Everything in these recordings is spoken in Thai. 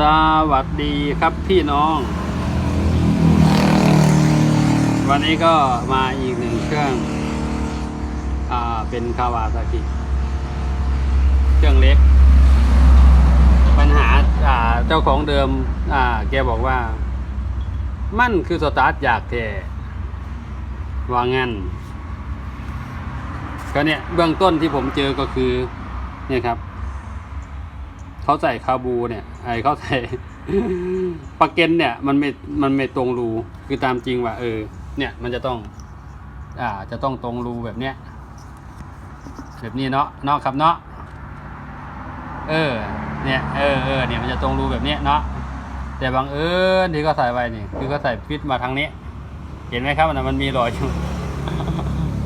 สวัสดีครับพี่น้อง วันนี้ก็มาอีกหนึ่งเครื่องอ่าเป็นคาวาซากิเครื่องเล็ก ปัญหาอ่าเจ้าของเดิมอ่าแกบอกว่า มั่นคือสตาร์ทอยากแท้ว่างั้นก็เนี่ยเบื้องต้นที่ผมเจอก็คือเนี่ยครับ เขาใส่คาบูเนี่ยไอเขาใส่ปากเกนเนี่ยมันไม่มันไม่ตรงรูคือตามจริงว่าเออ เนี่ยมันจะต้อง อ่าจะต้องตรงรูแบบเนี้ยแบบนี้เนาะเนาะครับเนาะเออ เนี่ยเออเออเนี่ยมันจะตรงรูแบบเนี้ยเนาะแต่บางเอิญที่เขาใส่ไว้นี่คือเขาใส่ฟิตมาทางนี้ เห็นไหมครับมันมันมีรอยอยู่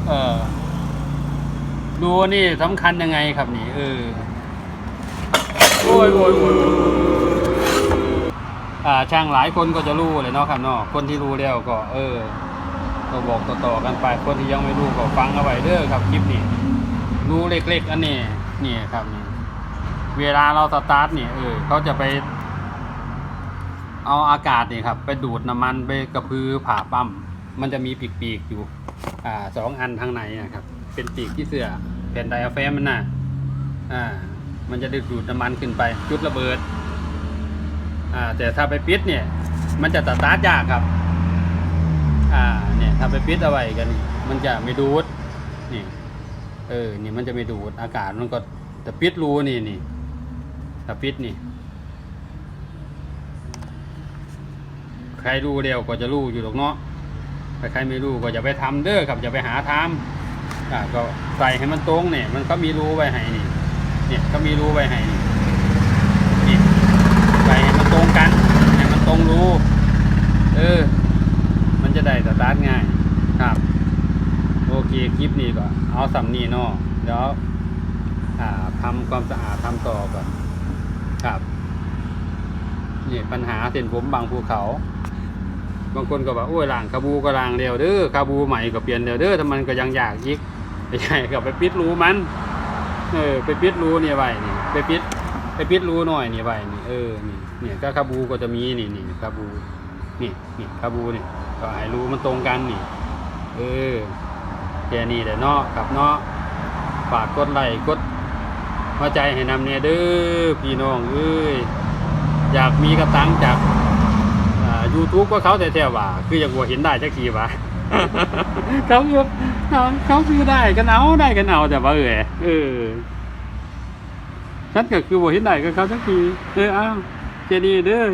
เออดูนี่สำคัญยังไงครับนี่เออ โอ้ยโอ้ยโอ้ยอ่าช่างหลายคนก็จะรู้เลยเนาะครับเนาะคนที่รู้แล้วก็ เออก็บอกต่อๆกันไปคนที่ยังไม่รู้ก็ฟังเอาไว้เด้อครับคลิปนี้รู้เล็กๆอันนี้นี่ครับนี่เวลาเราสตาร์ทนี่เออเขาจะไป เอาอากาศนี่ครับ ไปดูดน้ำมันไปกระพือผ่าปั๊มมันจะมีปีกๆอยู่ อ่าสองอันทางในนะครับ เป็นปีกที่เสือแผ่นไดอะแฟมมันน่ะอ่า มันจะดึงดูดน้ำมันขึ้นไปจุดระเบิดอ่าแต่ถ้าไปปิดเนี่ย มันจะสตาร์ทยากครับอ่าเนี่ยถ้าไปปิดเอาไว้กัน มันจะไม่ดูดนี่เออนี่มันจะไม่ดูดอากาศมันก็แต่ปิดรูนี่นี่ถ้าปิดนี่ใครรู้เดียวก็จะรู้อยู่หรอกเนาะใครไม่รู้ก็อย่าไปทำเด้อครับอย่าไปหาทำอ่าก็ใส่ให้มันตรงเนี่ยมันก็มีรูไว้ให้นี่ เนี่ยก็มีรูไว้ให้นี่นี่ใส่ให้มันตรงกันให้มันตรงรูเออ มันจะได้สตาร์ทง่ายครับ โอเคคลิปนี้ก็เอาสำนีเนาะเดี๋ยวอ่าทำความสะอาดทำต่อก่อนครับนี่ปัญหาเส้นผมบางภูเขา บางคนก็บอกโอ้ยล่างคาบูก็ล่างเดียวเด้อคาบูใหม่ก็เปลี่ยนเดียวเด้อแต่มันก็ยังอยากอีกไม่ใช่ก็ไปปิดรูมัน เออไปปิดรูนี่ไว้นี่ไปปิดไปปิดรูหน่อยนี่ไว้นี่เออนี่เนี่ยก็คาบูก็จะมีนี่นี่คาบูนี่นี่คาบูนี่ก็ให้รูมันตรงกันนี่ เออแค่นี้แหละเนาะกับเนาะฝากกดไลค์กดหัวใจให้นำเนี่ยเด้อพี่น้องเอ้ยอยากมีกระตังจากยูทูบก็เขาแต่แถวว่า คืออยางวัวเห็นได้จักทีวะ เขาคือเขาเขาคือได้กันเอาได้กันเอาแต่ว่าเออเออฉันก็คือวัวเห็นได้กับเขาจักทีเอออ้าวเจดีเด้อ